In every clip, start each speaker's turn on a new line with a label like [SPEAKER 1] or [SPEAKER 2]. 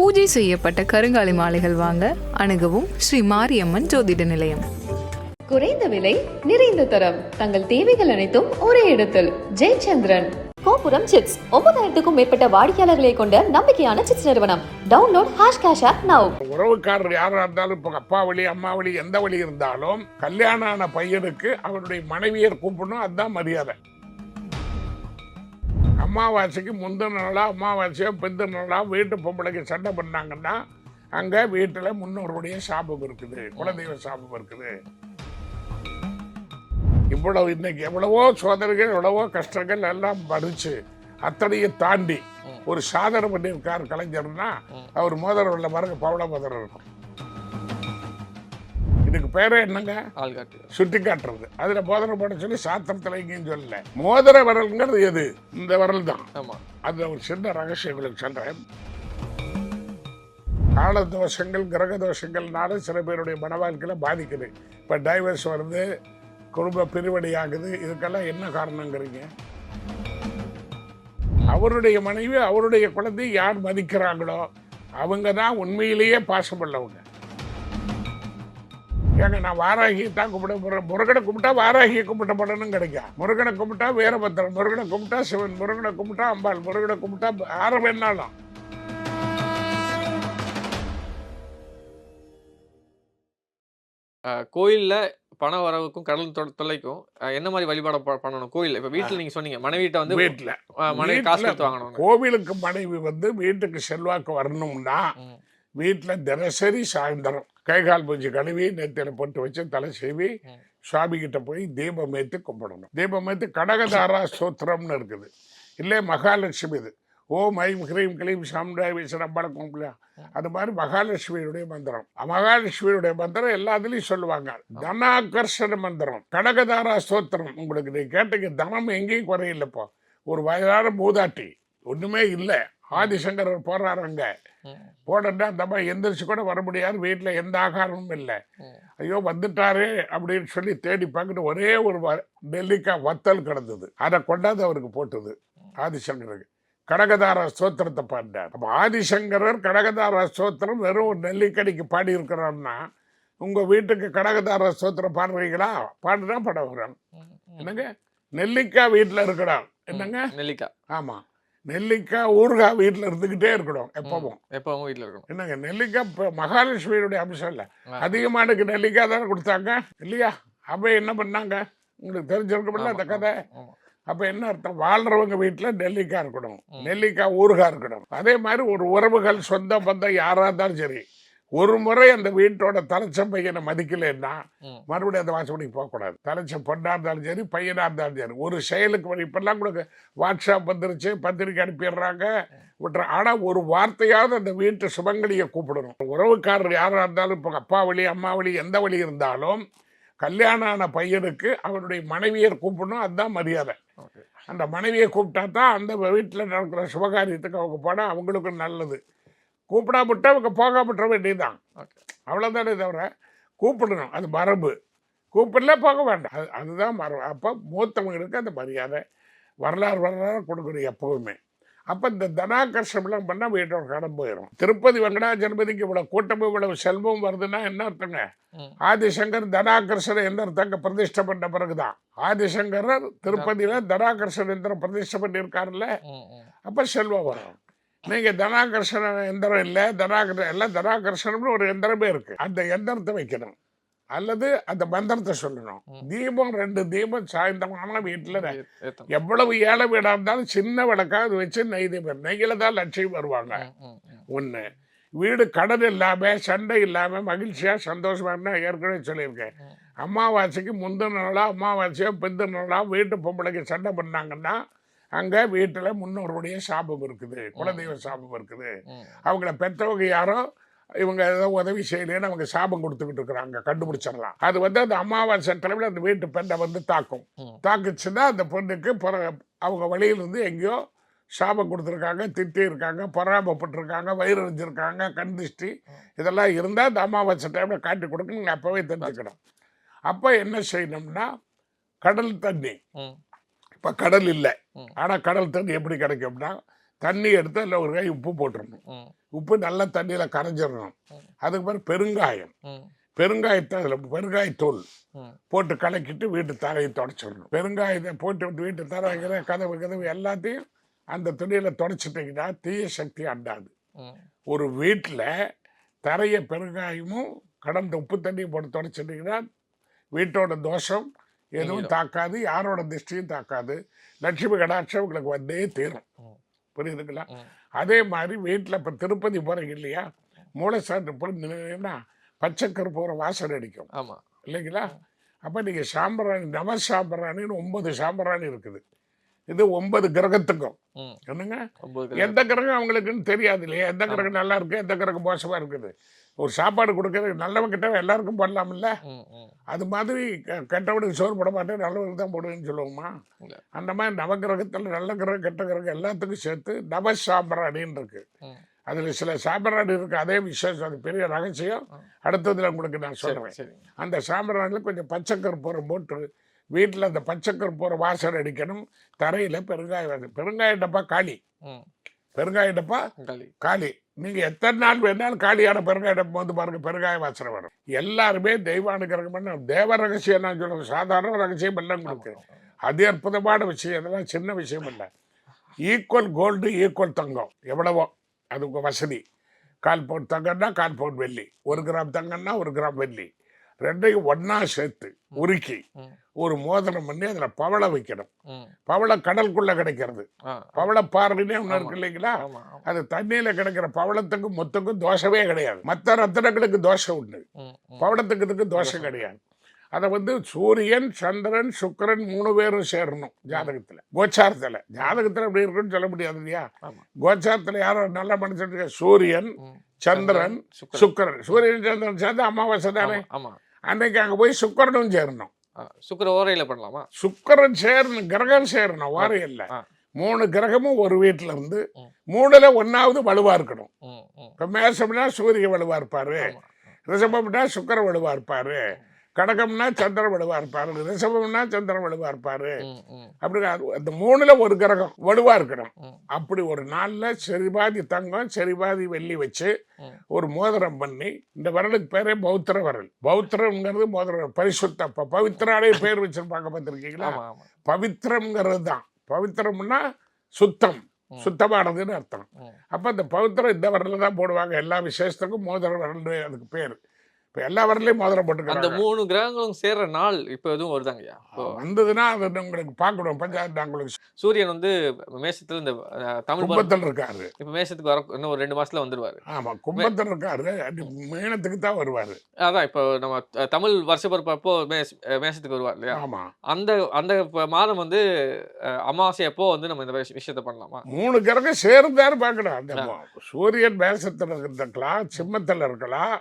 [SPEAKER 1] பூஜை செய்யப்பட்ட கருங்காலி மாலைகள் வாங்க அணுகவும் ஸ்ரீ மாரியம்மன் ஜோதிட நிலையம்.
[SPEAKER 2] குறைந்த விலை நிறைந்த தரம். தங்கள் தேவைகள் அனைத்தும் ஒரே இடத்தில். ஜெயச்சந்திரன். கோபுரம் சிப்ஸ். ஒன்பதாயிரத்துக்கும் மேற்பட்ட வாடிக்கையாளர்களை கொண்ட நம்பிக்கையான சிப்ஸ் நிறுவனம். Download hash cash app now
[SPEAKER 3] உறவுக்காரர் யாரா இருந்தாலும் இப்போ அப்பா வழி அம்மா வழி எந்த வழி இருந்தாலும் கல்யாணம் ஆன பையனுக்கு அவருடைய மனைவியர் கூப்பிடணும். அதுதான் மரியாதை. அமாவாசைக்கு முந்தின நாளா அமாவாசையோ பிந்தின நாளா வீட்டு பொம்பளைக்கு சண்டை பண்ணாங்கன்னா அங்கே வீட்டில் முன்னோருடைய சாபம் இருக்குது குலதெய்வ சாபம் இருக்குது. இவ்வளவு இன்னைக்கு எவ்வளவோ சோதனைகள் எவ்வளவோ கஷ்டங்கள் எல்லாம் படிச்சு அத்தனையும் தாண்டி ஒரு சாதனை பண்ணியிருக்கார் கலைஞர்னா அவர் மோதிரம் உள்ள பாருங்க பவள மோதிரம் இருக்கும் இதுக்கு பேரே என்னங்க? சுட்டி காட்டுறது. அதுல மோதிரம் போட சொல்லி சாத்திரத்துல எங்கேயும் சொல்லல. மோதிர விரல்ங்கிறது எது? இந்த விரல் தான்
[SPEAKER 4] ஆமா.
[SPEAKER 3] அதுல ஒரு சின்ன ரகசியம் உங்களுக்கு சொல்றேன். கால தோஷங்கள் கிரக தோஷங்கள்னால சில பேருடைய மன வாழ்க்கையில பாதிக்குது. இப்ப டைவர்ஸ் வருது குடும்ப பிரிவடி ஆகுது. இதுக்கெல்லாம் என்ன காரணங்கிறீங்க? அவருடைய மனைவி அவருடைய குழந்தை யார் மதிக்கிறாங்களோ அவங்க தான் உண்மையிலேயே பாசமுள்ளவங்க. ஏங்க நான் வாராகியை தான் கும்பிட போறேன். முருகனை கும்பிட்டா வாராகியை கும்பிட்ட படனும் கிடைக்கும் முருகனை கும்பிட்டா வீரபத்திரன் முருகனை கும்பிட்டா சிவன் முருகனை கும்பிட்டா அம்பாள் முருகனை கும்பிட்டா ஆறு வேணாலும்
[SPEAKER 4] கோயில்ல பண வரவுக்கும் கடல் தொல்லைக்கும் என்ன மாதிரி வழிபாடு பண்ணணும் கோயில் இப்ப வீட்டுல நீங்க சொன்னீங்க மனைவிட்ட வந்து
[SPEAKER 3] வீட்டில்
[SPEAKER 4] மனைவி காசு வாங்கணும்
[SPEAKER 3] கோவிலுக்கு மனைவி வந்து வீட்டுக்கு செல்வாக்கு வரணும்னா. வீட்டில் தினசரி சாயந்தரம் கை கால் பூஜை கழுவி நெத்தியில போட்டு வச்சு தலை சீவி
[SPEAKER 4] ம்.
[SPEAKER 3] சுவாமி கிட்ட போய் தீபம் ஏற்றி கும்பிடணும். தீபம் ஏற்றி கடகதாரா சூத்திரம்னு இருக்குது. இல்லை மகாலட்சுமி இது. ஓம் ஐம் ஹ்ரீம் கிளீம் சாம்டாய் விசரம்பள கும்பிடா அது மாதிரி மகாலட்சுமியுடைய மந்திரம். மகாலட்சுமியுடைய மந்திரம் எல்லாத்துலேயும் சொல்லுவாங்க. தனாகர்ஷண மந்திரம். கடகதாரா ஸ்தோத்திரம். உங்களுக்கு நீங்க கேட்டீங்க தனம் எங்கேயும் குறையில்லப்போ ஒரு வயதான மூதாட்டி. ஒண்ணுமே இல்லை. ஆதிசங்கரர் போறாருங்க.
[SPEAKER 4] ம்.
[SPEAKER 3] போனோன்னா அந்த அம்மா எந்திரிச்சு கூட வர முடியாது. வீட்டில் எந்த ஆகாரமும் இல்லை. ஐயோ வந்துட்டாரே அப்படின்னு சொல்லி தேடி பார்த்துட்டு ஒரே ஒரு நெல்லிக்காய் வத்தல் கிடந்தது. அதை கொண்டாந்து அவருக்கு போட்டது ஆதிசங்கருக்கு கடகதார ஸ்தோத்திரத்தை பாடினார். அப்போ ஆதிசங்கரர் கடகதார ஸ்தோத்திரம் வெறும் ஒரு நெல்லிக்கடிக்கு பாடி இருக்கிறோம்னா உங்க வீட்டுக்கு கடகதார ஸ்தோத்திரம் பாடுறீங்களா? பாடுனா
[SPEAKER 4] ம்.
[SPEAKER 3] என்னங்க? நெல்லிக்காய் வீட்டில் இருக்கணும் என்னங்க?
[SPEAKER 4] நெல்லிக்காய்.
[SPEAKER 3] ஆமா. நெல்லிக்காய் ஊறுகாய் வீட்டில் இருந்துக்கிட்டே இருக்கணும் எப்பவும்.
[SPEAKER 4] எப்பவும் வீட்டுல இருக்கணும்.
[SPEAKER 3] என்னங்க நெல்லிக்காய் இப்போ மகாலட்சுமியுடைய அம்சம் இல்லை. அதிகமானுக்கு நெல்லிக்காய் தானே கொடுத்தாங்க இல்லையா? அப்போ என்ன பண்ணாங்க? உங்களுக்கு தெரிஞ்சிருக்கும்ல அந்த கதை. அப்போ என்ன அர்த்தம்? வாழ்றவங்க வீட்டில் நெல்லிக்காய் இருக்கணும். நெல்லிக்காய் ஊறுகாய் இருக்கணும். அதே மாதிரி ஒரு உறவுகள் சொந்த பந்தம் யாராக இருந்தாலும் சரி ஒரு முறை அந்த வீட்டோட தலைச்சம் பையனை மதிக்கலைன்னா. மறுபடியும் அந்த வாசப்படிக்கு போகக்கூடாது. தலைச்சம் பொண்ணாக இருந்தாலும் சரி பையனாக இருந்தாலும் சரி. ஒரு செயலுக்கு வழி இப்பெல்லாம் கூட வாட்ஸ்அப் வந்துருச்சு பத்திரிக்கை அனுப்பிடுறாங்க விட்டுற. ஆனால் ஒரு வார்த்தையாவது அந்த வீட்டு சுபங்கலியை கூப்பிடணும். உறவுக்காரர் யாராக இருந்தாலும் இப்போ அப்பா வழி அம்மா வழி எந்த வழி இருந்தாலும் கல்யாணம் ஆன பையனுக்கு அவருடைய மனைவியர் கூப்பிடணும். அதுதான் மரியாதை. அந்த மனைவியை கூப்பிட்டா தான் அந்த வீட்டில் நடக்கிற சுபகாரியத்துக்கு அவங்க போனால் அவங்களுக்கு நல்லது. கூப்பிடாமட்டு அவங்க போகாமட்ட வேண்டியதுதான்.
[SPEAKER 4] Okay.
[SPEAKER 3] அவ்வளோதானே தவிர கூப்பிடணும். அது மரபு. கூப்பிடல போக வேண்டாம். அது அதுதான் மரபு. அப்போ மூத்தவங்களுக்கு அந்த மரியாதை வரலாறு வரலாறு கொடுக்கணும் எப்பவுமே. அப்போ இந்த தனாகர்ஷம்லாம் பண்ணால் வீட்டோட கடன் போயிடும் திருப்பதி வெங்கடாஜலபதிக்கு இவ்வளோ கூட்டமும் இவ்வளவு செல்வம் வருதுன்னா என்ன அர்த்தங்க. ஆதிசங்கர் தனாகர்ஷன் எந்த அர்த்தங்க பிரதிஷ்டை பண்ண பிறகுதான். ஆதிசங்கரர் திருப்பதியில் தனாகர்ஷன் எந்திரம் பிரதிஷ்டை பண்ணியிருக்காருல்ல. அப்போ செல்வம் வரும். நீங்கள் தனாகர்ஷண எந்திரம் இல்லை தனாகர எல்லாம் தனாகர்ஷணம்னு ஒரு எந்திரமே இருக்கு அந்த எந்திரத்தை வைக்கணும் அல்லது அந்த மந்திரத்தை சொல்லணும். தீபம் ரெண்டு தீபம் சாயந்தரமான வீட்டில். எவ்வளவு ஏழை வீடாக இருந்தாலும் சின்ன விளக்காக அது வச்சு நெய் தீபம் நெய்யில தான் லட்சியம் வருவாங்க. ஒன்று வீடு கடன் இல்லாமல் சண்டை இல்லாமல் மகிழ்ச்சியாக சந்தோஷமா இருந்தா ஏற்கனவே சொல்லியிருக்கேன். அமாவாசைக்கு முந்தின நாளா அமாவாசையோ பிந்தின நாளா வீட்டு பொம்பளைக்கு சண்டை பண்ணாங்கன்னா அங்கே வீட்டில் முன்னோருடைய சாபம் இருக்குது குலதெய்வ சாபம் இருக்குது. அவங்கள பெற்றவங்க யாரோ இவங்க ஏதோ உதவி செய்யலைன்னு அவங்க சாபம் கொடுத்துக்கிட்டு இருக்கிறாங்க கண்டுபிடிச்சிடலாம் அது வந்து அந்த அமாவாசை டைமில் அந்த வீட்டு பெண்ணை வந்து தாக்கும். தாக்குச்சுன்னா அந்த பொண்ணுக்கு பிற அவங்க வழியிலிருந்து எங்கேயோ சாபம் கொடுத்துருக்காங்க திட்டி இருக்காங்க பொறாமப்பட்டிருக்காங்க வயிறு எரிஞ்சிருக்காங்க கண் திருஷ்டி இதெல்லாம் இருந்தால் அந்த அமாவாசை டைமில் காட்டி கொடுக்கணும் நீங்கள் அப்போவே தெரிஞ்சுக்கணும் அப்போ என்ன செய்யணும்னா கடல் தண்ணி. இப்போ கடல் இல்லை. ஆனால் கடல் தண்ணி எப்படி கிடைக்கும்னா தண்ணி எடுத்து அதில் ஒரு கை உப்பு போட்டுடணும் உப்பு நல்ல தண்ணியில் கரைஞ்சிடணும். அதுக்கு பிறகு பெருங்காயம் பெருங்காயத்தை அதில் பெருங்காயத்தூள். போட்டு கலக்கிட்டு வீட்டு தரையை தொடச்சிடணும் பெருங்காயத்தை போட்டு விட்டு வீட்டு தரை வைக்கிற கதவு கதவு எல்லாத்தையும் அந்த துணியில் தொடச்சிட்டிங்கன்னா தீய சக்தி அண்டாது. ஒரு வீட்டில் தரையை பெருங்காயமும் கடந்த உப்பு தண்ணியும் போட்டு தொடச்சிட்டிங்கன்னா வீட்டோட தோஷம் எதுவும். தாக்காது யாரோட திருஷ்டியும் தாக்காது. லட்சுமி கடாட்சம் உங்களுக்கு வந்தே தீரும். புரியுதுங்களா. அதே மாதிரி வீட்டில் இப்போ திருப்பதி போகிறீங்க இல்லையா? போய் நின்னா பச்சை கருப்பூர வாசனை அடிக்கும்.
[SPEAKER 4] ஆமா.
[SPEAKER 3] இல்லைங்களா? அப்போ நீங்கள் சாம்பிராணி நவ சாம்பிராணின்னு ஒன்பது சாம்பிராணி இருக்குது. இது ஒன்பது கிரகத்துக்கும். என்னங்க. எந்த கிரகம் அவங்களுக்குன்னு தெரியாது இல்லையா? எந்த கிரகம் நல்லா இருக்கு எந்த கிரகம் மோசமாக இருக்குது? ஒரு சாப்பாடு கொடுக்கறது நல்லவன் கிட்ட எல்லாருக்கும்
[SPEAKER 4] ம்.
[SPEAKER 3] அது மாதிரி கெட்டவனுக்கு சோறு போட மாட்டேன் நல்லவனுக்கு தான் போடுவேன்னு சொல்லுவோமா. அந்த மாதிரி நவகிரகத்தில் நல்ல கிரகம் கெட்ட கிரகம் எல்லாத்துக்கும் சேர்த்து நவ சாம்பிராணின்னு இருக்கு. அதில் சில சாம்பிராணி இருக்கு அதே விசேஷம் அது பெரிய ரகசியம். அடுத்ததுல உங்களுக்கு நான் சொல்கிறேன் அந்த சாம்பிராணியில் கொஞ்சம் பச்சை கற்பூரம் போட்டு வீட்டில் அந்த பச்சை கற்பூரம் வாசனை அடிக்கணும். தரையில் பெருங்காய வாசனை பெருங்காய டப்பா காலி.
[SPEAKER 4] ம்.
[SPEAKER 3] பெருங்காய டப்பா
[SPEAKER 4] களி.
[SPEAKER 3] காலி நீங்கள் எத்தனை நாள் வேணாலும் காலியான பெருங்காய டப்பா வந்து பாருங்க பெருங்காய வாசனை வரும். எல்லாருமே தெய்வானுக்கிரகம் பண்ண தேவ ரகசியம் நான் சொல்லுவேன் சாதாரண ரகசியம் எல்லாம் கொடுக்கு அது அற்புதமான விஷயம். இதெல்லாம் சின்ன விஷயம் இல்லை. ஈக்குவல் கோல்டு ஈக்குவல் தங்கம். எவ்வளவோ. அது உங்கள் வசதி. கால் பவுன் தங்கம்னா கால் பவுன் வெள்ளி. ஒரு கிராம் தங்கம்னா ஒரு கிராம் வெள்ளி. ரெண்டையும் ஒண்ணா சேர்த்து உருக்கி. ஒரு மோதிரம் பண்ணி அதில் பவளை வைக்கணும். பவளை கடலுக்குள்ள கிடைக்கிறது பவள பார்வைனே ஒன்று. இருக்கு இல்லைங்களா. அது தண்ணியில் கிடைக்கிற பவளத்துக்கும் மொத்தக்கும் தோஷமே கிடையாது மற்ற ரத்தினங்களுக்கு தோஷம் உண்டு. பவளத்துக்கு இதுக்கு தோஷம் கிடையாது அதை வந்து சூரியன் சந்திரன் சுக்கிரன் மூணு பேரும் சேரணும் ஜாதகத்தில் கோச்சாரத்தில் ஜாதகத்தில் அப்படி இருக்குன்னு சொல்ல முடியாது இல்லையா. கோச்சாரத்தில் யாரோ நல்ல மனுஷன் சூரியன். சந்திரன்.
[SPEAKER 4] சுக்கிரன்
[SPEAKER 3] சூரியன் சந்திரன் சேர்ந்து அமாவாசை தானே அன்னைக்கு அங்கே போய் சுக்கிரனும் சேரணும்
[SPEAKER 4] சுக்கிர ஓரையில பண்ணலாமா
[SPEAKER 3] சுக்கிரன் சேரணும் கிரகம் சேரணும்
[SPEAKER 4] ஆ.
[SPEAKER 3] மூணு கிரகமும் ஒரு வீட்டில் இருந்து. மூணுல ஒன்னாவது வலுவா இருக்கணும். இப்போ மேசம்னா சூரிய வலுவா இருப்பாரு. ரிஷபம்னா சுக்கிர வலுவா இருப்பாரு கடகம்னா சந்திரன் வலுவா இருப்பாரு ரிஷபம்னா சந்திரன் வலுவா இருப்பாரு. அப்படி அந்த மூணுல ஒரு கிரகம் வலுவா இருக்கணும். அப்படி ஒரு நாள்ல சரிபாதி தங்கம் சரிபாதி வெள்ளி வச்சு. ஒரு மோதிரம் பண்ணி இந்த விரலுக்கு பேரே பௌத்திர விரல். பௌத்திரம்ங்கிறது மோதிரம் பரிசுத்த பவித்ராலே பேர் வச்சிருப்பாங்க பார்த்திருக்கீங்களா? பவித்திரம்ங்கிறது தான். பவித்திரம்னா சுத்தம். சுத்தமானதுன்னு அர்த்தம். அப்போ அந்த பவித்திரம் இந்த விரலில் தான் போடுவாங்க. எல்லா விசேஷத்துக்கும் மோதிர விரல் அதுக்கு பேர். இப்போ எல்லா விரலையும் மோதிரம்
[SPEAKER 4] அந்த
[SPEAKER 3] போட்டுக்கிறாங்க
[SPEAKER 4] மூணு கிரகங்களும் சேர்ற நாள் இப்ப எதுவும் வருதாங்கய்யா
[SPEAKER 3] வந்ததுன்னா அது உங்களுக்கு பார்க்கணும். பஞ்சாயத்து உங்களுக்கு
[SPEAKER 4] சூரியன் வந்து மேசத்துல இந்த தமிழ்
[SPEAKER 3] கும்பத்தில் இருக்காரு.
[SPEAKER 4] இப்ப மேசத்துக்கு வர இன்னும் ஒரு ரெண்டு மாசத்துல வந்துருவாரு.
[SPEAKER 3] ஆமா கும்பத்தில் இருக்காரு. மீனத்துக்கு தான் வருவாரு.
[SPEAKER 4] அதான் இப்போ நம்ம தமிழ் வருஷ பிறப்பு அப்போ மேஸ் அஹ், மேசத்துக்கு வருவார் இல்லையா?
[SPEAKER 3] ஆமா.
[SPEAKER 4] அந்த அந்த மாதம் வந்து அமாவாசை அப்போ வந்து நம்ம இந்த விஷ- விஷயத்த பண்ணலாமா?
[SPEAKER 3] மூணு கிரகம் சேர்ந்தாரு பார்க்கணும் அந்த சூரியன் மேசத்தில் இருக்கலாம் சிம்மத்தில் இருக்கலாம்.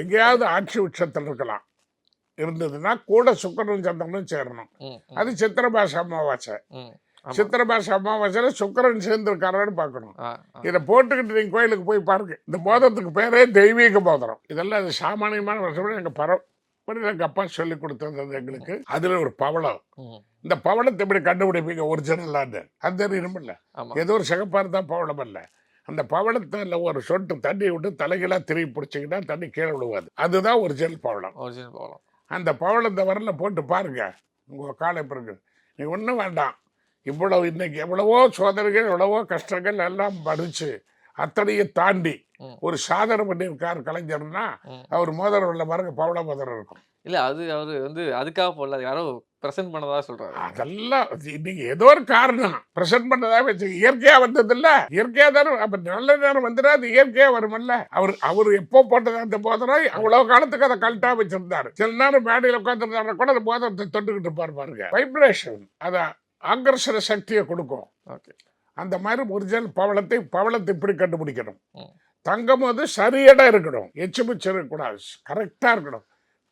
[SPEAKER 3] எங்கேயாவது ஆட்சி உச்சத்தில் இருக்கலாம். இருந்ததுன்னா கூட சுக்கரனும் சந்திரனும் சேரணும். அது சித்திர பாஷ அமாவாசை. சித்திர பாஷ அமாவாசையில சுக்கரன் சேர்ந்துருக்காரான்னு பார்க்கணும். இதை போட்டுக்கிட்டு நீங்கள் கோயிலுக்கு போய் பாருங்க. இந்த மோதிரத்துக்கு பேரே தெய்வீக மோதிரம் இதெல்லாம் அது சாமானியமான வருஷம் எங்கள் பரம்பரை எங்கள் அப்பா சொல்லி கொடுத்தது எங்களுக்கு. அதில் ஒரு பவளம். இந்த பவளத்தை எப்படி கண்டுபிடிப்பீங்க? ஒரிஜினலான்னு அது தெரியணுமில்ல
[SPEAKER 4] ஆமா.
[SPEAKER 3] ஏதோ ஒரு சிகப்பாக இருந்தால் பவளம் இல்லை அந்த பவளத்தில் ஒரு சொட்டு தண்ணி விட்டு தலைகளாக திரும்பி பிடிச்சிக்கிட்டா தண்ணி கீழே விழுவாது. அதுதான் ஒரிஜினல் பவளம்
[SPEAKER 4] ஒரிஜினல் போகலாம்
[SPEAKER 3] அந்த பவளத்தை வரல போட்டு பாருங்க. உங்கள் காலை பிறகு. நீ ஒன்றும் வேண்டாம். இவ்வளவு இன்னைக்கு எவ்வளவோ சோதனைகள் எவ்வளவோ கஷ்டங்கள் எல்லாம் படிச்சு அத்தனையும் தாண்டி. ஒரு சாதனை பண்ணியிருக்கார் கலைஞர்னா. அவர் மோதிரம் உள்ள பாருங்க பவள மோதிரம் இருக்கும்.
[SPEAKER 4] இல்ல அது அவரு வந்து அதுக்காக போடல யாரோ பிரசன்ட் பண்ணதா சொல்றாரு.
[SPEAKER 3] அதெல்லாம் இன்னைக்கு ஏதோ ஒரு காரணம். பிரசன்ட் பண்ணதா வச்சு இயற்கையா வந்தது இல்ல இயற்கையா தானே அப்ப நல்ல நேரம் வந்துட்டா அது இயற்கையா வருமல்ல அவர் அவர் எப்போ போட்டது அந்த மோதிரம் அவ்வளவு காலத்துக்கு அதை கழட்டா வச்சிருந்தாரு. சில நேரம் மேடையில் உட்காந்துருந்தாரு கூட அந்த மோதிரத்தை தொட்டுக்கிட்டு இருப்பாரு பாருங்க. வைப்ரேஷன் அத ஆகர்ஷண சக்தியை கொடுக்கும்.
[SPEAKER 4] ஓகே.
[SPEAKER 3] அந்த மாதிரி ஒரிஜினல் பவளத்தை பவளத்தை இப்படி கண்டுபிடிக்கணும். தங்கம் வந்து சரியடா இருக்கணும். எச்சு மிச்சம் இருக்கக்கூடாது. கரெக்டாக இருக்கணும்.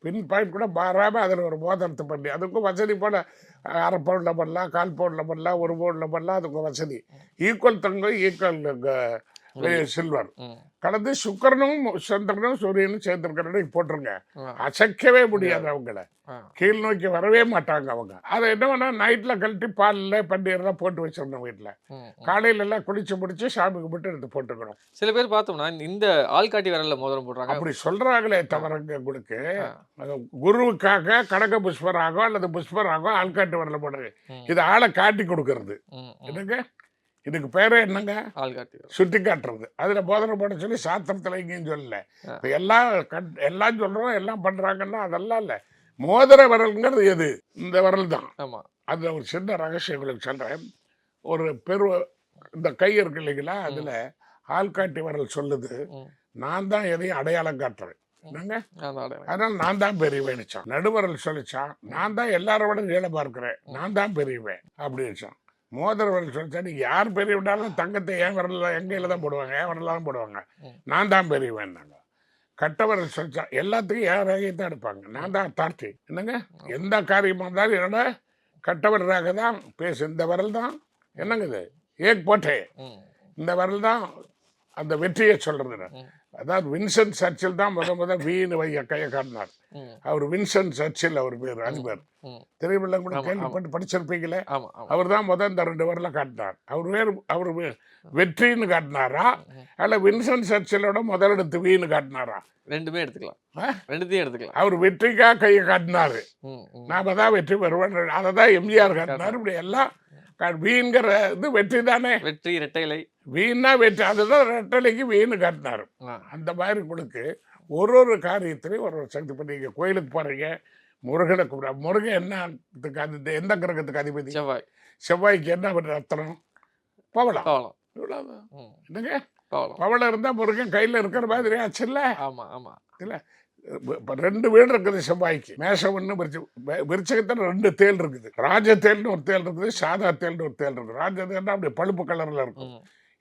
[SPEAKER 3] பின் பாயிண்ட் கூட மாறாமல் அதில் ஒரு மோதிரத்தை பண்ணி. அதுக்கும் வசதி போல அரை பவுனில் பண்ணலாம் கால் பவுனில் பண்ணலாம் ஒரு பவுனில் பண்ணலாம் அதுக்கு வசதி. ஈக்குவல் தங்கம் ஈக்குவல் சில்வர்
[SPEAKER 4] ம்.
[SPEAKER 3] கலந்து சுக்கரனும் சந்திரனும் சூரியனும் சேர்ந்திருக்கிறத போட்டுருங்க. அசைக்கவே முடியாது. அவங்கள. கீழ் நோக்கி வரவே மாட்டாங்க அவங்க. அதை என்ன பண்ணா நைட்ல கழட்டி பாலில் பன்னீர்லாம் போட்டு வச்சிடணும் வீட்டில். காலையில எல்லாம் குளிச்சு முடிச்சு சாமி கும்பிட்டு எடுத்து போட்டுக்கணும்.
[SPEAKER 4] சில பேர் பார்த்தோம்னா இந்த ஆள்காட்டி விரல்ல மோதிரம் போடுறாங்க.
[SPEAKER 3] அப்படி சொல்றாங்களே தவிரங்க உங்களுக்கு. குருவுக்காக கடக புஷ்பராகோ அல்லது புஷ்பராகோ ஆள்காட்டு வரல போடுறது. இது ஆளை காட்டி கொடுக்கறது. என்னங்க? இதுக்கு பேரே என்னங்க? சுட்டி காட்டுறது அதுல போதனை போட சொல்லி சாத்திரத்துல எங்கேயும் சொல்லல. இப்ப எல்லாம் கண்- எல்லாம் சொல்றோம் எல்லாம் பண்றாங்கன்னா அதெல்லாம் இல்ல. மோதிர விரல்ங்கிறது எது? இந்த விரல் தான்
[SPEAKER 4] ஆமா.
[SPEAKER 3] அதுல ஒரு சின்ன ரகசியம் உங்களுக்கு சொல்றேன். ஒரு பெரு இந்த கை இருக்கு இல்லைங்களா? அதுல ஆள்காட்டி விரல் சொல்லுது. நான் தான் எதையும் அடையாளம் காட்டுறேன். அதனால நான் தான் பெரியவேனுச்சான் நடுவரல் சொல்லிச்சான். நான் தான் எல்லாரோட விட நீள பார்க்கிறேன் நான் தான் பெரியவன் அப்படின்னுச்சான் மோதிர விரல் சொல்லிச்சா நீங்க யார் பெரிய விட்டாலும் தங்கத்தை என் விரல்ல எங்க கையில தான் போடுவாங்க என் விரல்ல தான் போடுவாங்க. நான் தான் பெரியவன் நாங்க. கட்ட விரல் சொல்லிச்சா எல்லாத்துக்கும் என் ரகையை தான் எடுப்பாங்க. நான் தான் தார்த்தி என்னங்க? எந்த காரியமா இருந்தாலும் என்னோட கட்ட விரலாக தான் பேசு இந்த விரல் தான். என்னங்க இது? ஏக் போட்டே. இந்த விரல் தான் அந்த வெற்றியை சொல்றது
[SPEAKER 4] ம்.
[SPEAKER 3] அதாவது வின்சென்ட் சர்ச்சில் தான் முத முத வீணு வைய கையை காட்டினார். அவர் வின்சென்ட் சர்ச்சில் அவர் பேர் அதிபர்
[SPEAKER 4] ம்.
[SPEAKER 3] தெரியுமில்ல கூட கேள்விப்பட்டு படிச்சிருப்பீங்களே? அவர் தான் முத இந்த ரெண்டு வரல காட்டினார். அவர் வேறு அவர் வெற்றின்னு காட்டினாரா. அல்ல வின்சென்ட் சர்ச்சிலோட முதலெடுத்து வீணு காட்டினாரா?
[SPEAKER 4] ரெண்டுமே எடுத்துக்கலாம்? ரெண்டுத்தையும் எடுத்துக்கலாம்.
[SPEAKER 3] அவர் வெற்றிக்காக கையை காட்டினாரு. நாம தான் வெற்றி பெறுவோம். அதை தான் எம்ஜிஆர் காட்டினார். இப்படி எல்லாம் வீண்கிற இது வெற்றி தானே
[SPEAKER 4] வெற்றி இரட்டைலை
[SPEAKER 3] வீணா வெற்றி. அதுதான் ரெட்டலைக்கு வீணு காட்டினார். அந்த மாதிரி உங்களுக்கு ஒரு ஒரு காரியத்திலையும் ஒரு ஒரு சக்தி இப்போ நீங்கள் கோயிலுக்கு போகிறீங்க முருகனை கும்பிட முருகன் என்னத்துக்கு அது எந்த கிரகத்துக்கு அதிபதி?
[SPEAKER 4] செவ்வாய்.
[SPEAKER 3] செவ்வாய்க்கு என்ன ரத்தனம்? பவளம்.
[SPEAKER 4] பவளம்.
[SPEAKER 3] என்னங்க?
[SPEAKER 4] பவளம்.
[SPEAKER 3] பவளம் இருந்தால் முருகன் கையில் இருக்கிற மாதிரி ஆச்சுல்ல?
[SPEAKER 4] ஆமா ஆமா.
[SPEAKER 3] இப்போ ரெண்டு வீடு இருக்குது செவ்வாய்க்கு. மேஷம் ஒன்று விரிச்சு விரிச்சகத்தில் ரெண்டு தேல் இருக்குது. ராஜ தேல்னு ஒரு தேல் இருக்குது சாதா தேல்னு ஒரு தேல் இருக்குது. ராஜ தேல்னா அப்படி பழுப்பு கலரில் இருக்கும்.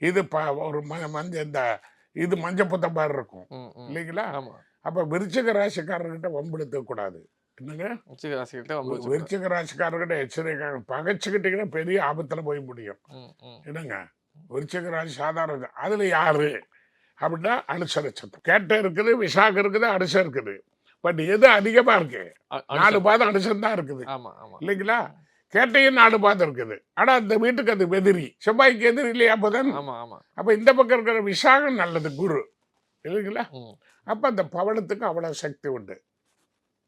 [SPEAKER 3] இது ப ஒரு மஞ்சள் இந்த இது மஞ்சள் புத்த மாதிரி இருக்கும். இல்லைங்களா?
[SPEAKER 4] ஆமா.
[SPEAKER 3] அப்போ விருச்சிக ராசிக்காரர்கிட்ட வம்பெடுத்த கூடாது என்னங்க. விருச்சிக ராசிக்காரர்கிட்ட எச்சரிக்கை பகைச்சுக்கிட்டீங்கன்னா பெரிய ஆபத்தில் போய் முடியும். என்னங்க? விருச்சிக ராசி சாதாரண அதில் யாரு? அப்படின்னா அனுச நட்சத்திரம் கேட்ட இருக்குது விசாகம் இருக்குது அனுசம் இருக்குது. பட் எது அதிகமாக இருக்கு? நாலு. பாதம் அனுசம் தான் இருக்குது. இல்லைங்களா? கேட்டையும் நாலு பாதம் இருக்குது. ஆனா அந்த வீட்டுக்கு அது எதிரி செவ்வாய்க்கு எதிரி இல்லையா புதன் அப்ப இந்த பக்கம் இருக்கிற விசாகம் நல்லது குரு. இல்லைங்களா. அப்ப அந்த பவளத்துக்கு அவ்வளவு சக்தி உண்டு.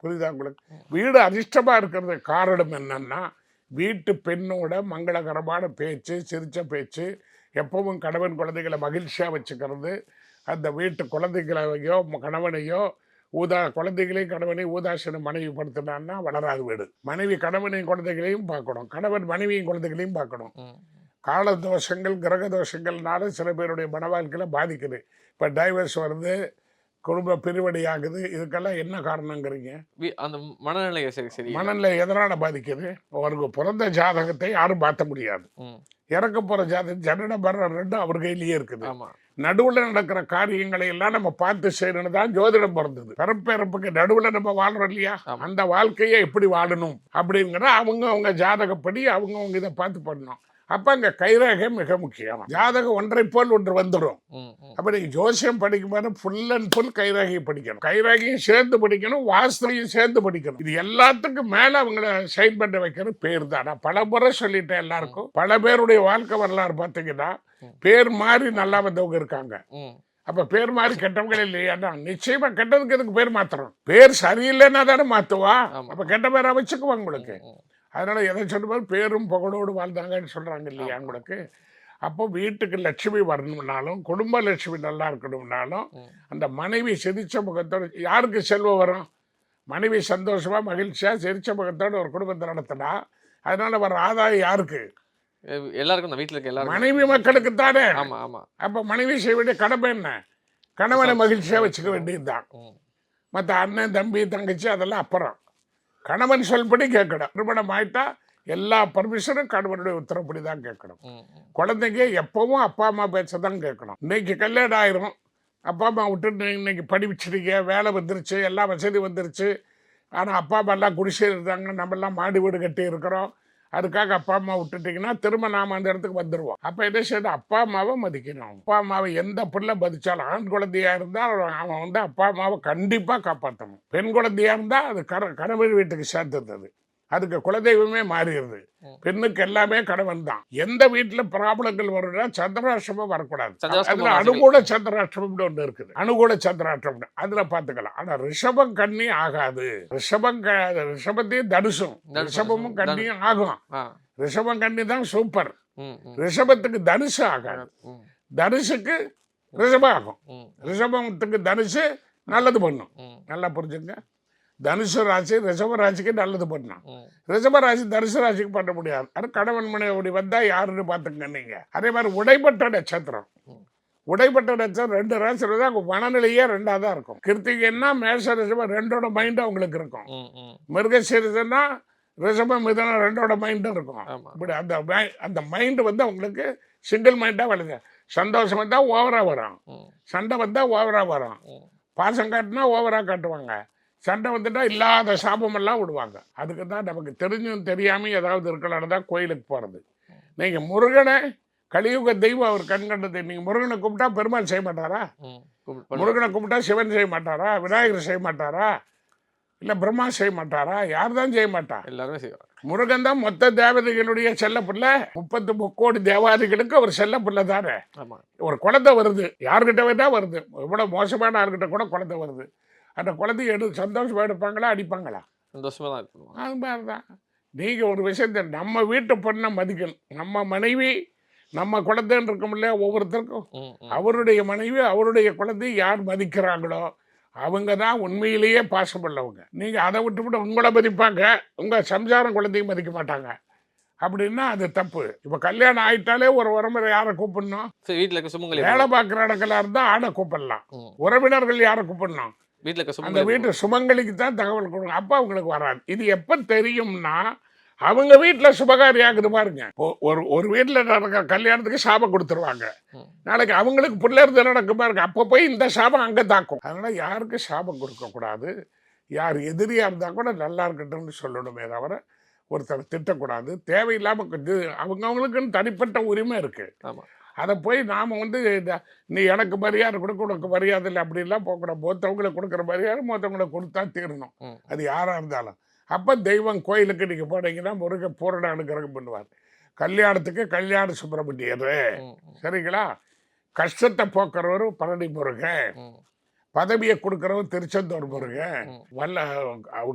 [SPEAKER 3] புரியுதா உங்களுக்கு? வீடு அதிர்ஷ்டமா இருக்கிறது காரணம் என்னன்னா வீட்டு பெண்ணோட மங்களகரமான பேச்சு சிரிச்ச பேச்சு எப்பவும் கணவன் குழந்தைகளை மகிழ்ச்சியா வச்சுக்கிறது அந்த வீட்டு குழந்தைகளையோ கணவனையோ ஊதா குழந்தைகளையும் கணவனையும் ஊதாசனம் மனைவி படுத்தினான்னா வளராது வீடு. மனைவி கணவனையும் குழந்தைகளையும் பார்க்கணும். கணவன் மனைவியும் குழந்தைகளையும் பார்க்கணும். கால தோஷங்கள் கிரக தோஷங்கள்னால சில பேருடைய மன வாழ்க்கையில பாதிக்குது. இப்போ டைவர்ஸ் வருது குடும்ப பிரிவடி ஆகுது. இதுக்கெல்லாம் என்ன காரணங்கிறீங்க?
[SPEAKER 4] அந்த மனநிலையை சரி சரி
[SPEAKER 3] மனநிலை எதனால பாதிக்குது? அவருக்கு பிறந்த ஜாதகத்தை யாரும் மாற்ற முடியாது. இறக்க போற ஜாதகம் ஜனன மரணம் ரெண்டும் அவர் கையிலேயே இருக்குது.
[SPEAKER 4] ஆமா.
[SPEAKER 3] நடுவுல நடக்கிற காரியங்களை எல்லாம் நம்ம பார்த்து செய்யணும்னு தான் ஜோதிடம் பிறந்தது பிறப்பிறப்புக்கு நடுவுல நம்ம வாழ்றோம் இல்லையா. அந்த வாழ்க்கையை எப்படி வாழணும் அப்படிங்கிற அவங்க அவங்க ஜாதகப்படி அவங்க அவங்க இதை பார்த்து பண்ணணும். அப்ப அங்க கைரேகை மிக முக்கியம். ஜாதகம் ஒன்றை போல் ஒன்று வந்துடும். அப்ப நீங்க ஜோசியம் படிக்கும்போது ஃபுல் அண்ட் ஃபுல் கைரேகையை படிக்கணும். கைரேகையும் சேர்ந்து படிக்கணும் வாஸ்துலையும் சேர்ந்து படிக்கணும். இது எல்லாத்துக்கும் மேல அவங்கள சைன் பண்ண வைக்கிற பேர் தான். நான் பல முறை சொல்லிட்டேன் எல்லாருக்கும். பல பேருடைய வாழ்க்கை வரலாறு பார்த்தீங்கன்னா பேர் மாறி நல்லா வந்தவங்க இருக்காங்க. அப்ப பேர் மாறி கெட்டவங்க இல்லையா? நிச்சயமா கெட்டதுக்கு எதுக்கு பேர் மாத்துறோம் பேர் சரியில்லைன்னா தானே மாத்துவா?
[SPEAKER 4] ஆமா.
[SPEAKER 3] அப்ப கெட்ட பேரா வச்சுக்குவாங்க உங்களுக்கு. அதனால எதை சொல்லும்போது பேரும் புகழோடு வாழ்ந்தாங்கன்னு சொல்றாங்க இல்லையா உங்களுக்கு? அப்போ வீட்டுக்கு லட்சுமி வரணும்னாலும் குடும்ப லட்சுமி நல்லா இருக்கணும்னாலும். அந்த மனைவி சிரிச்ச முகத்தோட யாருக்கு செல்வம் வரும்? மனைவி சந்தோஷமா மகிழ்ச்சியா சிரிச்ச முகத்தோட ஒரு குடும்பத்தை நடத்தினா அதனால வர ஆதாயம் யாருக்கு?
[SPEAKER 4] எல்லாருக்கும் தான் வீட்டுல இருக்க எல்லாருக்கும்
[SPEAKER 3] மனைவி மக்களுக்கு தானே.
[SPEAKER 4] ஆமா ஆமா.
[SPEAKER 3] அப்ப மனைவி செய்ய வேண்டிய கடமை என்ன? கணவனை மகிழ்ச்சியா வச்சுக்க வேண்டியதுதான்.
[SPEAKER 4] ம்.
[SPEAKER 3] மற்ற அண்ணன் தம்பி தங்கச்சி அதெல்லாம் அப்புறம். கணவன் சொல்படி கேட்கணும். திருமணம் ஆயிட்டா எல்லா பர்மிஷனும் கணவனுடைய உத்தரப்படி தான் கேட்கணும். குழந்தைங்க எப்பவும் அப்பா அம்மா பேச்ச தான் கேட்கணும். இன்னைக்கு கல்யாணம் ஆயிரும். அப்பா அம்மா விட்டு இன்னைக்கு படிச்சிருக்கீங்க வேலை வந்துருச்சு எல்லா வசதி வந்துருச்சு. ஆனால் அப்பா அம்மா எல்லாம் குடிசை இருந்தாங்க நம்ம எல்லாம் மாடி வீடு கட்டி இருக்கிறோம். அதுக்காக அப்பா அம்மா விட்டுட்டீங்கன்னா திரும்ப நாம அந்த இடத்துக்கு வந்துடுவோம் அப்ப என்ன செய்யணும்? அப்பா அம்மாவை மதிக்கணும். அப்பா அம்மாவை எந்த பிள்ளை மதிச்சாலும் ஆண் குழந்தையா இருந்தால் அவன் வந்து அப்பா அம்மாவை கண்டிப்பா காப்பாற்றணும் பெண் குழந்தையா இருந்தா அது கண கணவர் வீட்டுக்கு சேர்த்துருந்தது அதுக்கு குலதெய்வமே மாறிடுது. பெண்ணுக்கு எல்லாமே கணவன் தான். எந்த வீட்டுல ப்ராப்ளங்கள் வரும்னா சந்திராஷ்டமம் வரக்கூடாது. அதுல. அனுகூல சந்திராஷ்டமம்னு ஒண்ணு இருக்குது. அனுகூல சந்திராஷ்டமம் அதுல பாத்துக்கலாம் ஆனா ரிஷபம் கன்னி ஆகாது. ரிஷபம் ரிஷபத்தையும் தனுசும்
[SPEAKER 4] தனுசு,
[SPEAKER 3] ரிஷபமும் கன்னியும் ஆகும். ரிஷபம் கன்னி தான் சூப்பர் ரிஷபத்துக்கு தனுசு ஆகாது. தனுசுக்கு ரிஷபம் ஆகும். ரிஷபத்துக்கு தனுசு நல்லது பண்ணும். நல்லா புரிஞ்சுங்க தனுசு ராசி ரிஷப ராசிக்கு நல்லது பண்ணும்
[SPEAKER 4] ம்
[SPEAKER 3] ரிஷப ராசி தனுசு ராசிக்கு பண்ண முடியாது. அது கணவன் மனை அப்படி வந்தா யாருன்னு பார்த்துங்க நீங்க. அதே மாதிரி உடைப்பட்ட நட்சத்திரம். உடைப்பட்ட நட்சத்திரம் ரெண்டு ராசி தான் அவங்க மனநிலையே ரெண்டா தான் இருக்கும். கிருத்திகைன்னா மேஷ ரிஷபம் ரெண்டோட மைண்ட் அவங்களுக்கு இருக்கும். மிருகசீரிசன்னா ரிஷபம் மிதனம் ரெண்டோட மைண்டும் இருக்கும். இப்படி அந்த அந்த மைண்டு வந்து அவங்களுக்கு சிங்கிள் மைண்டாக வளருது. சந்தோஷம் வந்தால் ஓவராக வரும். சண்டை வந்தால் ஓவராக வரும். பாசம் காட்டினா ஓவராக காட்டுவாங்க. சண்டை வந்துட்டா இல்லாத சாபமெல்லாம் விடுவாங்க. அதுக்கு தான் நமக்கு தெரிஞ்சும் தெரியாமல் ஏதாவது இருக்கலாம்னு தான் கோயிலுக்கு போகிறது நீங்கள் முருகனை கலியுக தெய்வம் அவர் கண் கண்டது. நீங்கள் முருகனை கூப்பிட்டா பெருமாள் செய்ய மாட்டாரா. முருகனை கூப்பிட்டா சிவன் செய்ய மாட்டாரா? விநாயகர் செய்ய மாட்டாரா? இல்லை பிரம்மா செய்ய மாட்டாரா? யார் தான் செய்ய மாட்டா?
[SPEAKER 4] எல்லாருமே செய்வாங்க.
[SPEAKER 3] முருகன் தான் மொத்த தேவதைகளுடைய செல்ல பிள்ளை. முப்பத்து முக்கோடி தேவாதிகளுக்கு அவர் செல்ல பிள்ளை தானே. ஒரு குழந்தை வருது. யார்கிட்ட வேணா வருது. இவ்வளோ மோசமான ஆள்கிட்ட கூட குழந்தை வருது. அந்த குழந்தைய எடு சந்தோஷமா எடுப்பாங்களா அடிப்பாங்களா?
[SPEAKER 4] சந்தோஷமா தான்
[SPEAKER 3] அது மாதிரி தான். நீங்கள் ஒரு விஷயத்த நம்ம வீட்டு பொண்ணை மதிக்கணும். நம்ம மனைவி நம்ம குழந்தைன்னு இருக்கும் இல்லையா ஒவ்வொருத்தருக்கும். அவருடைய மனைவி அவருடைய குழந்தை யார் மதிக்கிறாங்களோ அவங்க தான் உண்மையிலேயே பாசமுள்ளவங்க நீங்கள் அதை விட்டுவிட்டு உங்களை மதிப்பாங்க உங்கள் சம்சாரம் குழந்தையும் மதிக்க மாட்டாங்க. அப்படின்னா அது தப்பு. இப்போ கல்யாணம் ஆயிட்டாலே ஒரு உறமுறை யாரை கூப்பிடணும்?
[SPEAKER 4] வீட்டில்
[SPEAKER 3] வேலை பார்க்குற இடங்களா இருந்தால் ஆணை கூப்பிடலாம். உறவினர்கள் யாரை கூப்பிடணும்?
[SPEAKER 4] வீட்டில் இருக்க
[SPEAKER 3] அந்த வீட்டு சுமங்கலிக்கு தான் தகவல் கொடுங்க. அப்போ அவங்களுக்கு வராது. இது எப்போ தெரியும்னா அவங்க வீட்டில் சுபகாரி ஆகுது பாருங்க ஒரு ஒரு வீட்டில் நடக்கிற கல்யாணத்துக்கு சாபம் கொடுத்துருவாங்க. நாளைக்கு அவங்களுக்கு பிள்ளைறது நடக்கும் பாருங்க. அப்போ போய் இந்த சாபம் அங்கே தாக்கும். அதனால யாருக்கும் சாபம் கொடுக்கக்கூடாது யார் எதிரியாக இருந்தால் கூட நல்லா இருக்கட்டும்னு சொல்லணுமே தவிர ஒருத்தர் திட்டக்கூடாது. தேவையில்லாமல் அவங்கவுங்களுக்குன்னு தனிப்பட்ட உரிமை இருக்குது
[SPEAKER 4] ஆமா.
[SPEAKER 3] அதை போய் நாம் வந்து நீ எனக்கு மரியாதை கொடுக்க உனக்கு மரியாதை இல்லை அப்படிலாம் போகக்கூடாது மூத்தவங்களுக்கு கொடுக்குற மரியாதை மூத்தவங்களுக்கு கொடுத்தா தீரணும். அது யாராக இருந்தாலும். அப்போ தெய்வம் கோயிலுக்கு நீங்கள் போனீங்கன்னா முருக பூரண அனுகிரகம் பண்ணுவார். கல்யாணத்துக்கு கல்யாண சுப்பிரமணியர். சரிங்களா? கஷ்டத்தை போக்குறவர் பழனி முருகன். பதவியை கொடுக்குறவர் திருச்செந்தூர் முருகன். வல்ல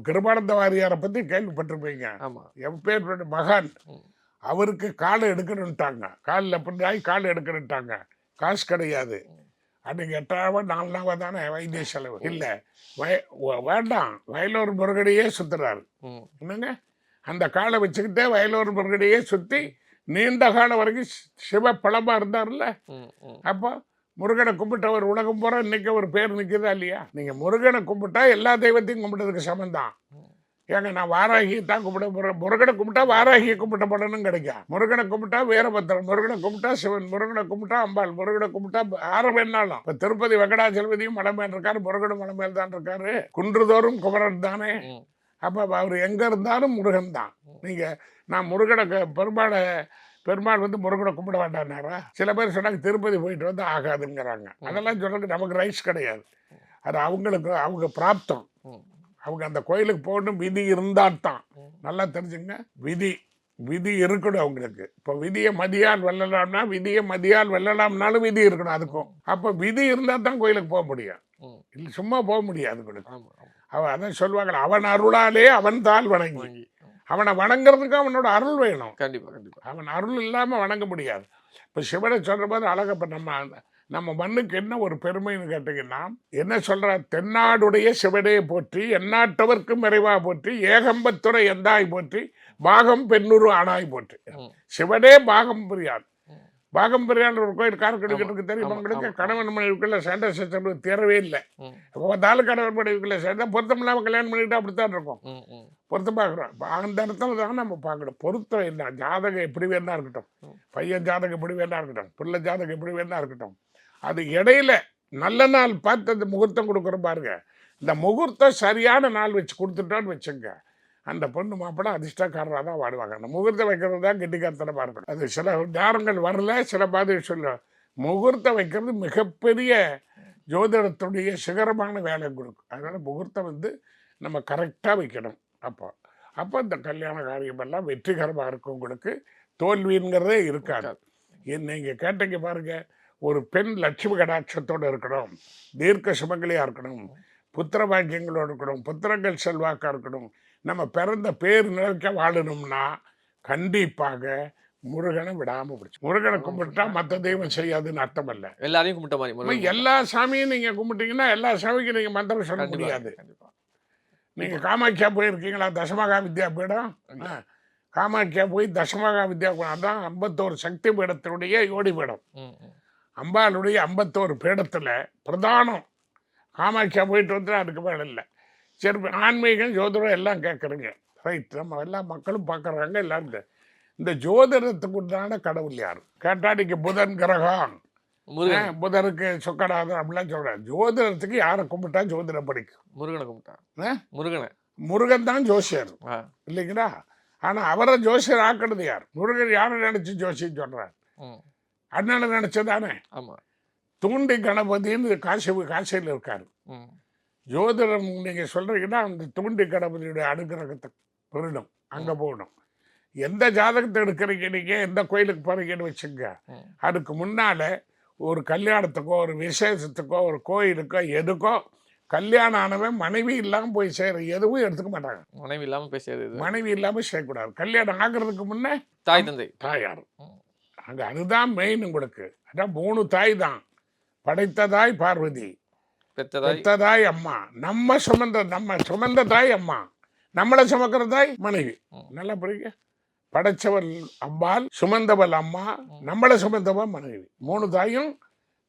[SPEAKER 3] கிருபானந்த வாரியாரை பற்றி கேள்விப்பட்டிருப்பீங்க.
[SPEAKER 4] ஆமா.
[SPEAKER 3] எப்பேற்பட்ட மகான். அவருக்கு காலை எடுக்கணுன்ட்டாங்க காலில் பின்னாடி கால் எடுக்கணுன்ட்டாங்க காசு கிடையாது. அன்னைக்கு எட்டாயிரம் நாலு நாள் தானே வைத்திய செலவு. இல்லை. வய வேண்டாம். வயலூர் முருகனையே சுத்துறாரு.
[SPEAKER 4] ம்.
[SPEAKER 3] என்னங்க? அந்த காலை வச்சுக்கிட்டே வயலூர் முருகனையே சுற்றி நீண்ட காலம் வரைக்கும் சிவ பழமாக இருந்தார்ல அப்போ முருகனை கும்பிட்டவர் உலகம் பூரா இன்னைக்கு ஒரு பேர் நிற்குதா இல்லையா? நீங்கள் முருகனை கும்பிட்டா எல்லா தெய்வத்தையும் கும்பிட்டதுக்கு சமந்தான் ஏங்க நான் வாராகியை தான் கும்பிட முரு- முருகனை கும்பிட்டா வாராகியை கும்பிட்ட பலனும் கிடைக்கும். முருகனை கும்பிட்டா வீரபத்திரன் முருகனை கும்பிட்டா சிவன் முருகனை கும்பிட்டா அம்பாள் முருகனை கும்பிட்டா யாரை வேணாலும் இப்போ திருப்பதி வெங்கடாச்சலபதியும் மலை மேல் இருக்காரு முருகனும் மலை மேல் தான் இருக்காரு. குன்றுதோறும் குமரன் தானே. அப்போ அவர் எங்கே இருந்தாலும் முருகன் தான். நீங்கள் நான் முருகனை க- பெருமாளை பெருமாள் வந்து முருகனை கும்பிட வேண்டாம்னாரா? சில பேர் சொன்னாங்க திருப்பதி போயிட்டு வந்து ஆகாதுங்கிறாங்க. அதெல்லாம் சொல்றதுக்கு நமக்கு ரைட்ஸ் கிடையாது. அது அவங்களுக்கு அவங்க பிராப்தம். அவங்க அந்த கோயிலுக்கு போகணும் விதி இருந்தால் தான்
[SPEAKER 4] ம்.
[SPEAKER 3] நல்லா தெரிஞ்சுங்க. விதி விதி இருக்கணும் அவங்களுக்கு. இப்போ விதியை மதியால் வெல்லலாம்னா விதியை மதியால் வெல்லலாம்னாலும் விதி இருக்கணும் அதுக்கும். அப்போ விதி இருந்தால் தான் கோயிலுக்கு போக முடியும். இல்லை சும்மா போக முடியாது
[SPEAKER 4] ஆமா
[SPEAKER 3] அவன் அதான் சொல்லுவாங்க அவன் அருளாலே அவன் தாள் வணங்கி. அவனை வணங்குறதுக்கு அவனோட அருள் வேணும்.
[SPEAKER 4] கண்டிப்பா கண்டிப்பா.
[SPEAKER 3] அவன் அருள் இல்லாமல் வணங்க முடியாது. இப்போ சிவனை சொல்கிற போது அழகா இப்போ நம்ம நம்ம மண்ணுக்கு என்ன ஒரு பெருமைன்னு கேட்டிங்கன்னா என்ன சொல்ற? தென்னாடுடைய சிவனே போற்றி எந்நாட்டவர்க்கும் நிறைவா போற்றி ஏகம்பத்துறை எந்தாய் போற்றி பாகம் பெண்ணுரு ஆனாய் போற்றி. சிவனே பாகம் பிரியான்.
[SPEAKER 4] ம்.
[SPEAKER 3] பாகம் பிரியான் ஒரு கோயில் காரக்கடிக்கிறதுக்கு தெரியும் உங்களுக்கு. கணவன் மனைவிக்குள்ள சண்டை சச்சரவு தேரவே இல்லை. பார்த்தாலும் கணவன் மனைவிக்குள்ள சண்டை பொருத்தம் இல்லாமல் கல்யாணம் பண்ணிக்கிட்டு அப்படித்தான் இருக்கும். பொருத்தம் பார்க்குறோம் இப்போ அந்த இடத்துல தான் நம்ம பார்க்கணும். பொருத்தம் என்ன? ஜாதகம் எப்படி வேணா இருக்கட்டும். பையன் ஜாதகம் எப்படி வேணா இருக்கட்டும். பிள்ளை ஜாதகம் எப்படி வேணா இருக்கட்டும். அது இடையில நல்ல நாள் பார்த்து அந்த முகூர்த்தம் கொடுக்குறோம் பாருங்க. இந்த முகூர்த்தம் சரியான நாள் வச்சு கொடுத்துட்டோன்னு வச்சுங்க. அந்த பொண்ணு மாப்பிள்ளை அதிர்ஷ்டக்காரராக தான் வாடுவாங்க. அந்த முகூர்த்தம் வைக்கிறது தான் கெட்டிக்காரத்தனமாக இருக்கணும். அது சில நேரங்கள் வரல சில மாதிரி சொல்ல முகூர்த்தம் வைக்கிறது மிகப்பெரிய ஜோதிடத்துடைய சிகரமான வேலை கொடுக்கும். அதனால் முகூர்த்தம் வந்து நம்ம கரெக்டாக வைக்கணும் அப்போ. அப்போ இந்த கல்யாண காரியமெல்லாம் வெற்றிகரமாக இருக்கும் உங்களுக்கு. தோல்விங்கிறதே இருக்காது. நீங்கள் கேட்டீங்க பாருங்க. ஒரு பெண் லட்சுமி கடாட்சத்தோடு இருக்கணும் தீர்க்க சுமங்கலியாக இருக்கணும் புத்திர பாக்கியங்களோடு இருக்கணும் புத்திரங்கள் செல்வாக்காக இருக்கணும். நம்ம பிறந்த பேர் நிலைக்க வாழணும்னா கண்டிப்பாக முருகனை விடாமல் பிடிச்சி முருகனை கும்பிட்டா மற்ற தெய்வம் செய்யாதுன்னு அர்த்தம் இல்லை.
[SPEAKER 4] எல்லாரையும் கும்பிட்ட மாதிரி
[SPEAKER 3] எல்லா சாமியும் நீங்கள் கும்பிட்டீங்கன்னா எல்லா சாமிக்கும் நீங்கள் மந்திரம் சொல்ல முடியாது. நீங்கள் காமாட்சியா போயிருக்கீங்களா? தசமகா வித்யா பீடம். காமாட்சியா போய் தசமகா வித்யா பீடம் அதான் ஐம்பத்தோரு சக்தி பீடத்தினுடைய யோடி பீடம். அம்பாளுடைய ஐம்பத்தோரு பீடத்தில் பிரதானம். காமாட்சியா போயிட்டு வந்து அதுக்கு மேலே இல்லை. சரி ஆன்மீகம் ஜோதிடம் எல்லாம் கேட்குறீங்க ரைட் நம்ம எல்லா மக்களும் பார்க்குறாங்க எல்லாரும் இந்த- ஜோதிடத்துக்கு உண்டான கடவுள் யார்? கேட்டா இன்னைக்கு புதன் கிரகம். புதனுக்கு சொக்கடாதம் அப்படிலாம் சொல்கிறேன் ஜோதிடத்துக்கு யாரை கும்பிட்டா ஜோதிடம் படிக்கும்?
[SPEAKER 4] முருகனை கும்பிட்டா? முருகனை.
[SPEAKER 3] முருகன் தான் ஜோசியர். இல்லைங்களா? ஆனால் அவரை ஜோசியர் ஆக்கினது யார்? முருகன் யாரை நினச்சி ஜோசின்னு சொல்கிறார். அண்ணனை நினச்சதானே
[SPEAKER 4] ஆமா.
[SPEAKER 3] தூண்டி கணபதின்னு காசி காசியில் இருக்கார். ஜோதிடம் நீங்கள் சொல்கிறீங்கன்னா அந்த தூண்டி கணபதியுடைய அனுகிரகத்தை பெறணும் அங்கே போகணும். எந்த ஜாதகத்தை எடுக்கிறீங்க நீங்கள் எந்த கோயிலுக்கு போகிறீங்கன்னு வச்சுங்க. அதுக்கு முன்னால் ஒரு கல்யாணத்துக்கோ ஒரு விசேஷத்துக்கோ ஒரு கோயிலுக்கோ எதுக்கோ கல்யாணம் ஆனவன் மனைவி இல்லாமல் போய் சேர எதுவும் எடுத்துக்க மாட்டாங்க.
[SPEAKER 4] மனைவி இல்லாம பேசியது இது
[SPEAKER 3] மனைவி இல்லாமல் செய்யக்கூடாது. கல்யாணம் ஆகிறதுக்கு முன்னே
[SPEAKER 4] தாய் தந்தை.
[SPEAKER 3] தாயார். அங்கே அதுதான் மெயின் உங்களுக்கு. அதான் மூணு தாய் தான் படைத்த தாய் பார்வதி
[SPEAKER 4] பெத்ததாய்
[SPEAKER 3] பெத்த தாய் அம்மா. நம்ம சுமந்த நம்ம சுமந்த தாய் அம்மா. நம்மளை சுமக்கிற தாய் மனைவி. நல்லா புரியுங்க படைச்சவள் அம்பாள் சுமந்தவள் அம்மா நம்மளை சுமந்தவள் மனைவி. மூணு தாயும்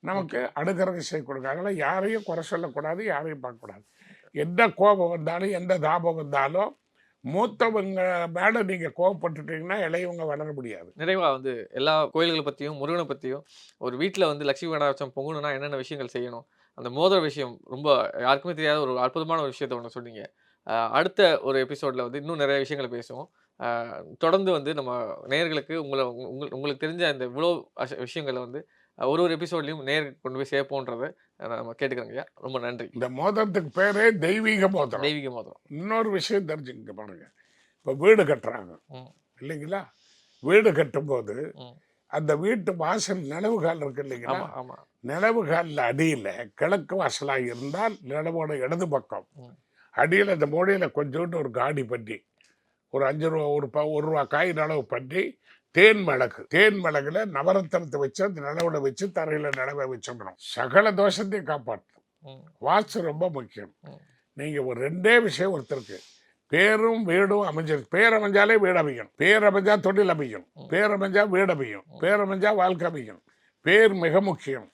[SPEAKER 3] நமக்கு அனுகிரகம் செய்யக்கூடாது அதனால் யாரையும் குறை சொல்லக்கூடாது யாரையும் பார்க்கக்கூடாது. எந்த கோபம் வந்தாலும் எந்த தாபம் வந்தாலும் மூத்தவங்க மேலே நீங்கள் கோவப்பட்டுட்டீங்கன்னா இளையவங்க வளர முடியாது.
[SPEAKER 4] நிறைவா வந்து எல்லா கோயில்களை பத்தியும் முருகனை பத்தியும் ஒரு வீட்டில் வந்து லட்சுமி கடாட்சம் பொங்கணும்னா என்னென்ன விஷயங்கள் செய்யணும்? அந்த மோதிர விஷயம் ரொம்ப யாருக்குமே தெரியாத ஒரு அற்புதமான ஒரு விஷயத்த ஒன்று சொன்னீங்க. அடுத்த ஒரு எபிசோடில் வந்து இன்னும் நிறைய விஷயங்களை பேசுவோம். தொடர்ந்து வந்து நம்ம நேயர்களுக்கு உங்களை உங்களுக்கு தெரிஞ்ச இந்த இவ்வளோ விஷயங்களை வந்து ஒரு ஒரு எபிசோட்லையும் நேருக்கு கொண்டு போய் சேர்ப்போன்றதை நம்ம கேட்டுக்கிறோங்க ஐயா. ரொம்ப நன்றி.
[SPEAKER 3] இந்த மோதிரத்துக்கு பேரே தெய்வீக மோதிரம்.
[SPEAKER 4] தெய்வீக மோதிரம்.
[SPEAKER 3] இன்னொரு விஷயம் தெரிஞ்சுங்க பாருங்க. இப்போ வீடு கட்டுறாங்க. இல்லைங்களா? வீடு கட்டும்போது. அந்த வீட்டு வாசல் நிலவு கால் இருக்கு இல்லைங்களா?
[SPEAKER 4] ஆமா ஆமா.
[SPEAKER 3] நிலவு காலில் அடியில் கிழக்கு வாசலாக இருந்தால் நிலவோட இடது பக்கம். அடியில் அந்த மூலையில் கொஞ்சோண்டு ஒரு காடி பண்ணி ஒரு அஞ்சு ரூபா ஒரு ப ஒரு ரூபா காயின் அளவு பண்ணி தேன் மிளகு. தேன் மிளகுல நவரத்தனத்தை வச்சு அந்த நிலவுல வச்சு தரையில் நிலவை வச்சிடணும் சகல தோஷத்தையும் காப்பாற்றும்
[SPEAKER 4] ம்.
[SPEAKER 3] வாஸ்து ரொம்ப முக்கியம். நீங்கள் ஒரு ரெண்டே விஷயம் ஒருத்தருக்கு. பேரும் வீடும் அமைஞ்சது. பேர் அமைஞ்சாலே வீடு அமையும். பேர் அமைஞ்சா தொழில் அமையும்.
[SPEAKER 4] ம்.
[SPEAKER 3] பேர் அமைஞ்சா வீடு அமையும். பேர் அமைஞ்சா வாழ்க்கை அமையும். பேர் மிக முக்கியம்.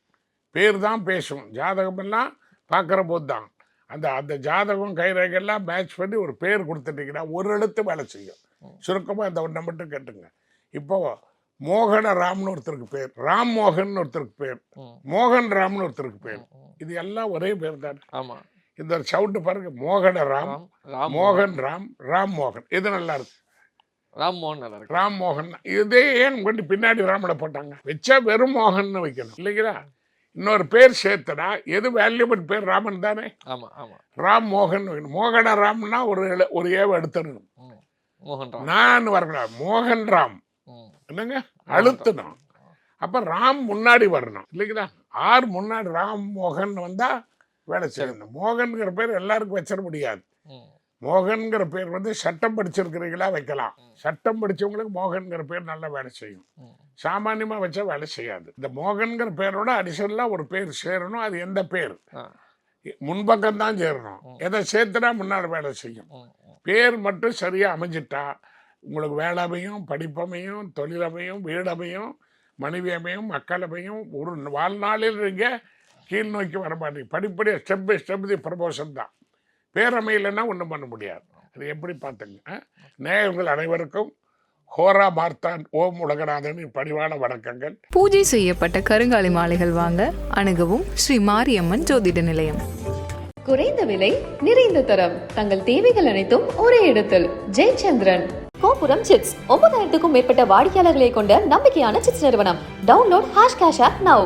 [SPEAKER 3] பேர் தான் பேசும். ஜாதகம் எல்லாம் பார்க்குற போது தான் அந்த அந்த ஜாதகம் கைரேகையெல்லாம் மேட்ச் பண்ணி ஒரு பேர் கொடுத்துட்டீங்கன்னா ஒரு எழுத்து வேலை செய்யும். சுருக்கமாக இந்த ஒன்றை மட்டும் கேட்டுங்க. இப்போ மோகன ராம்னு ஒருத்தருக்கு பேர் ராம் மோகன் ஒருத்தருக்கு பேர். மோகன் ராம்னு ஒருத்தருக்கு பேர். இது எல்லாம் ஒரே பேர் தான்.
[SPEAKER 4] ஆமா.
[SPEAKER 3] இந்த சவுண்டு பாருங்க மோகன ராம் மோகன் ராம் ராம் மோகன். இது நல்லா இருக்கு.
[SPEAKER 4] ராம் மோகன் நல்லா இருக்கு.
[SPEAKER 3] ராம் மோகன். இதே ஏன் கொண்டு பின்னாடி ராமனை போட்டாங்க? வச்சா வெறும் மோகன் வைக்கணும். இல்லைங்களா? இன்னொரு பேர் சேர்த்தனா எது வேல்யூபிள் பேர்? ராமன் தானே?
[SPEAKER 4] ஆமா ஆமா.
[SPEAKER 3] ராம் மோகன் வைக்கணும். மோகன ராம்னா ஒரு ஒரு ஏவ எடுத்துடணும். நான் வரக்கூடாது. மோகன் ராம். என்னங்க? அழுத்தணும். அப்ப ராம் முன்னாடி வரணும். இல்லைங்களா? ஆர் முன்னாடி ராம் மோகன் வந்தா வேலை செய்யணும். மோகன்கிற பேர் எல்லாருக்கும் வச்சிட முடியாது. மோகன்கிற பேர் வந்து சட்டம் படிச்சிருக்கிறீங்களா வைக்கலாம். சட்டம் படிச்சவங்களுக்கு மோகன்கிற பேர் நல்லா வேலை செய்யும்.
[SPEAKER 4] ம்.
[SPEAKER 3] சாமானியமா வச்சா வேலை செய்யாது. இந்த மோகன்கிற பேரோட அடிஷனலாக ஒரு பேர் சேரணும். அது எந்த பேர். முன்பக்கம் தான் சேரணும். எதை சேர்த்துனா முன்னாடி வேலை செய்யும். பேர் மட்டும் சரியா அமைஞ்சிட்டா உங்களுக்கு வேளாமையும் படிப்பமையும் தொழிலமையும் வீடமையும் மனைவி அமையும் மக்கள் அமையும். ஒரு வாழ்நாளில் நீங்கள் கீழ் நோக்கி வர மாட்டீங்க. படிப்படியாக step by step the promotion தான். பேரமையிலன்னா ஒன்றும் பண்ண முடியாது. அது எப்படி பார்த்துங்க? நேயர்கள் அனைவருக்கும் ஹோரா மார்த்தான் ஓம் உலகநாதன் பணிவான வணக்கங்கள்.
[SPEAKER 1] பூஜை செய்யப்பட்ட கருங்காலி மாலைகள் வாங்க அணுகவும் ஸ்ரீ மாரியம்மன் ஜோதிட நிலையம்.
[SPEAKER 2] குறைந்த விலை நிறைந்த தரம். தங்கள் தேவைகள் அனைத்தும் ஒரே இடத்தில். ஜெயச்சந்திரன். கோபுரம் சிட்ஸ் ஒன்பதாயிரத்துக்கும் மேற்பட்ட வாடிக்கையாளர்களை கொண்ட நம்பிக்கையான சிட்ஸ் நிறுவனம். Download hash cash app now